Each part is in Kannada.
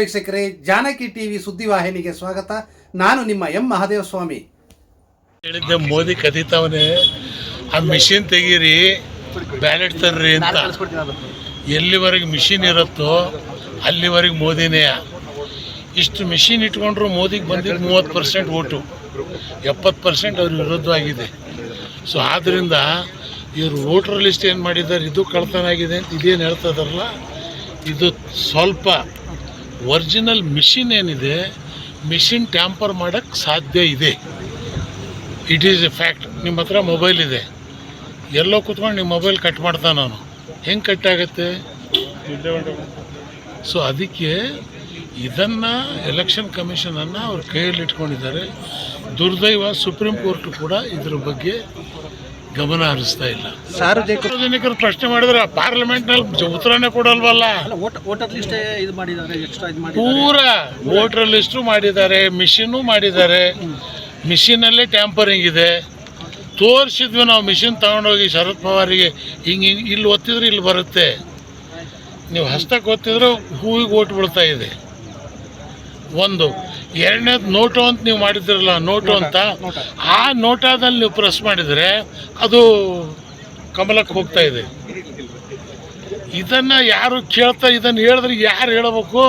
ವೀಕ್ಷಕರೇ ಜಾನಕಿ ಟಿವಿ ಸುದ್ದಿವಾಹಿನಿಗೆ ಸ್ವಾಗತ. ನಾನು ನಿಮ್ಮ ಎಂ ಮಹಾದೇವ ಸ್ವಾಮಿ ಹೇಳಿದ್ದೆ ಮೋದಿ ಕದೀತಾವನೆ ಆ ಮಿಷಿನ್ ತೆಗೀರಿ ಬ್ಯಾಲೆಟ್ ತರ್ರಿ ಅಂತ. ಎಲ್ಲಿವರೆಗೆ ಮಿಷಿನ್ ಇರುತ್ತೋ ಅಲ್ಲಿವರೆಗೆ ಮೋದಿನೇ. ಇಷ್ಟು ಮಿಷಿನ್ ಇಟ್ಕೊಂಡ್ರು ಮೋದಿಗೆ ಬಂದಿದ್ದು ಮೂವತ್ತು ಪರ್ಸೆಂಟ್ ಓಟು. ಎಪ್ಪತ್ತು ಪರ್ಸೆಂಟ್ ಅವ್ರ ವಿರುದ್ಧವಾಗಿದೆ. ಸೊ ಆದ್ದರಿಂದ ಇವರು ವೋಟರ್ ಲಿಸ್ಟ್ ಏನು ಮಾಡಿದ್ದಾರೆ ಇದು ಕಳ್ತನ ಆಗಿದೆ ಅಂತ ಇದೇನು ಹೇಳ್ತದಲ್ಲ ಇದು ಸ್ವಲ್ಪ ಒರಿಜಿನಲ್ ಮಿಷಿನ್ ಏನಿದೆ, ಮಿಷಿನ್ ಟ್ಯಾಂಪರ್ ಮಾಡೋಕ್ಕೆ ಸಾಧ್ಯ ಇದೆ. ಇಟ್ ಈಸ್ ಎ ಫ್ಯಾಕ್ಟ್ ನಿಮ್ಮ ಹತ್ರ ಮೊಬೈಲ್ ಇದೆ. ಎಲ್ಲೋ ಕೂತ್ಕೊಂಡು ನಿಮ್ಮ ಮೊಬೈಲ್ ಕಟ್ ಮಾಡ್ತಾನೆ ನಾನು. ಹೆಂಗೆ ಕಟ್ ಆಗುತ್ತೆ? ಸೊ ಅದಕ್ಕೆ ಇದನ್ನು ಎಲೆಕ್ಷನ್ ಕಮಿಷನನ್ನು ಅವ್ರ ಕೈಯಲ್ಲಿ ಇಟ್ಕೊಂಡಿದ್ದಾರೆ. ದುರ್ದೈವ ಸುಪ್ರೀಂ ಕೋರ್ಟ್ ಕೂಡ ಇದ್ರ ಬಗ್ಗೆ ಗಮನ ಹರಿಸ್ತಾ ಇಲ್ಲ. ಸಾರ್ವಜನಿಕರು ಸಾರ್ವಜನಿಕರು ಪ್ರಶ್ನೆ ಮಾಡಿದ್ರೆ ಪಾರ್ಲಿಮೆಂಟ್ನಲ್ಲಿ ಉತ್ತರನೇ ಕೊಡಲ್ವಲ್ಲ? ವೋಟರ್ ಲಿಸ್ಟ್ ಇದು ಮಾಡಿದ್ದಾರೆ ಎಕ್ಸ್ಟ್ರಾ ಇದು ಮಾಡಿ ಪೂರ ವೋಟರ್ ಲಿಸ್ಟು ಮಾಡಿದ್ದಾರೆ ಮಿಷಿನ್ನು ಮಾಡಿದ್ದಾರೆ. ಮಿಷಿನಲ್ಲೇ ಟ್ಯಾಂಪರಿಂಗ್ ಇದೆ. ತೋರಿಸಿದ್ವಿ ನಾವು ಮಿಷಿನ್ ತಗೊಂಡೋಗಿ ಶರದ್ ಪವಾರಿಗೆ ಹಿಂಗೆ ಹಿಂಗೆ ಇಲ್ಲಿ ಒತ್ತಿದ್ರೆ ಇಲ್ಲಿ ಬರುತ್ತೆ. ನೀವು ಹಸ್ತಕ್ಕೆ ಒತ್ತಿದ್ರೆ ಹೂವಿಗೆ ಓಟ್ ಬೀಳ್ತಾ ಇದೆ. ಒಂದು ಎರಡನೇದು ನೋಟು ಅಂತ ನೀವು ಮಾಡಿದ್ರಲ್ಲ ನೋಟು ಅಂತ? ಆ ನೋಟಾದಲ್ಲಿ ನೀವು ಪ್ರೆಸ್ ಮಾಡಿದರೆ ಅದು ಕಮಲಕ್ಕೆ ಹೋಗ್ತಾ ಇದೆ. ಇದನ್ನು ಯಾರು ಕೇಳ್ತಾ ಇದನ್ನು ಹೇಳಿದ್ರೆ ಯಾರು ಹೇಳಬೇಕು?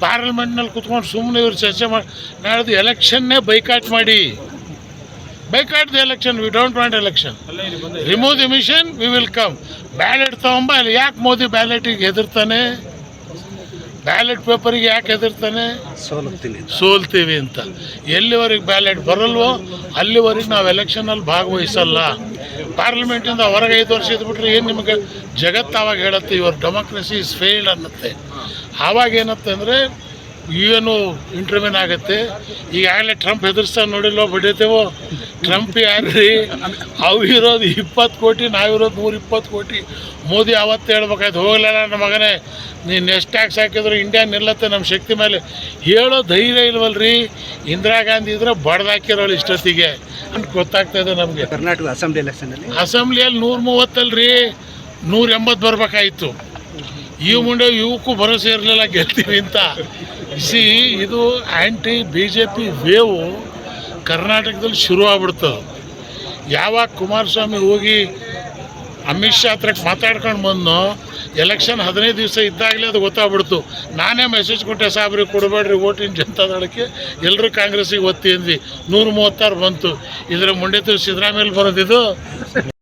ಪಾರ್ಲಿಮೆಂಟ್ನಲ್ಲಿ ಕುತ್ಕೊಂಡು ಸುಮ್ಮನೆ ಇವರು ಚರ್ಚೆ ಮಾಡಿ ನಾಳೆದು ಎಲೆಕ್ಷನ್ನೇ ಬೈಕಾಟ್ ಮಾಡಿ. Boycott the election we don't want election remove the machine we will come ballot ತಗೊಂಬ ಅಲ್ಲಿ ಯಾಕೆ ಮೋದಿ ಬ್ಯಾಲೆಟಿಗೆ ಹೆದರ್ತಾನೆ? ಬ್ಯಾಲೆಟ್ ಪೇಪರಿಗೆ ಯಾಕೆ ಹೆದರ್ತಾನೆ? ಸೋಲ್ತೀನಿ ಸೋಲ್ತೀವಿ ಅಂತ. ಎಲ್ಲಿವರೆಗೆ ಬ್ಯಾಲೆಟ್ ಬರಲ್ವೋ ಅಲ್ಲಿವರೆಗೆ ನಾವು ಎಲೆಕ್ಷನಲ್ಲಿ ಭಾಗವಹಿಸಲ್ಲ. ಪಾರ್ಲಿಮೆಂಟಿಂದ ಹೊರಗೆ ಐದು ವರ್ಷ ಇದ್ಬಿಟ್ರೆ ಏನು ನಿಮಗೆ ಜಗತ್ತು ಆವಾಗ ಹೇಳುತ್ತೆ ಇವ್ರ ಡೆಮೋಕ್ರಸಿ ಇಸ್ ಫೇಲ್ಡ್ ಅನ್ನತ್ತೆ. ಆವಾಗ ಏನತ್ತೆ ಅಂದರೆ ಏನು ಇಂಟರ್ವ್ಯೂನ್ ಆಗುತ್ತೆ? ಈಗಾಗಲೇ ಟ್ರಂಪ್ ಎದುರಿಸ್ತಾ ನೋಡಿಲ್ವೋ ಬಡಿತೇವೋ. ಟ್ರಂಪ್ ಯಾರ್ರಿ? ಅವಿರೋದು ಇರೋದು ಇಪ್ಪತ್ತು ಕೋಟಿ ನಾವಿರೋದು ನೂರ ಇಪ್ಪತ್ತು ಕೋಟಿ. ಮೋದಿ ಅವತ್ತು ಹೇಳ್ಬೇಕಾಯ್ತು ಹೋಗಲಿಲ್ಲ ನನ್ನ ಮಗನೇ. ನೀನು ಎಷ್ಟು ಟ್ಯಾಕ್ಸ್ ಹಾಕಿದ್ರು ಇಂಡಿಯಾ ನಿಲ್ಲತ್ತೆ ನಮ್ಮ ಶಕ್ತಿ ಮೇಲೆ. ಹೇಳೋ ಧೈರ್ಯ ಇಲ್ವಲ್ರಿ? ಇಂದಿರಾ ಗಾಂಧಿ ಇದ್ರೆ ಬಡ್ದಾಕಿರೋಳು ಇಷ್ಟೊತ್ತಿಗೆ. ಅಂತ ಗೊತ್ತಾಗ್ತಾ ಇದೆ ನಮಗೆ. ಕರ್ನಾಟಕ ಅಸೆಂಬ್ಲಿ ಎಲೆಕ್ಷನಲ್ಲಿ ಅಸೆಂಬ್ಲಿಯಲ್ಲಿ ನೂರ ಮೂವತ್ತಲ್ರಿ. ನೂರ ಎಂಬತ್ತು ಬರ್ಬೇಕಾಯ್ತು. ಇವು ಮುಂಡೆ ಇವಕ್ಕೂ ಭರವಸೆ ಇರಲಿಲ್ಲ, ಗೆಲ್ತೀವಿ ಅಂತ. ಸಿ ಇದು anti B J P wave ಕರ್ನಾಟಕದಲ್ಲಿ ಶುರು ಆಗ್ಬಿಡ್ತದೆ ಯಾವಾಗ ಕುಮಾರಸ್ವಾಮಿ ಹೋಗಿ ಅಮಿತ್ ಶಾ ಹತ್ರಕ್ಕೆ ಮಾತಾಡ್ಕೊಂಡು ಬಂದು ಎಲೆಕ್ಷನ್ ಹದಿನೈದು ದಿವಸ ಇದ್ದಾಗಲೇ ಅದು ಗೊತ್ತಾಗ್ಬಿಡ್ತು. ನಾನೇ ಮೆಸೇಜ್ ಕೊಟ್ಟೆ ಸಾಬ್ರಿಗೆ ಕೊಡಬೇಡ್ರಿ ಓಟಿನ ಜನತಾದಳಕ್ಕೆ. ಎಲ್ಲರೂ ಕಾಂಗ್ರೆಸ್ಸಿಗೆ ಒತ್ತಿ ಅಂದ್ವಿ. ನೂರ ಮೂವತ್ತಾರು ಬಂತು. ಇದರ ಮುಂಡೆ ಸಿದ್ದರಾಮಯ್ಯ ಬರೋದಿದು?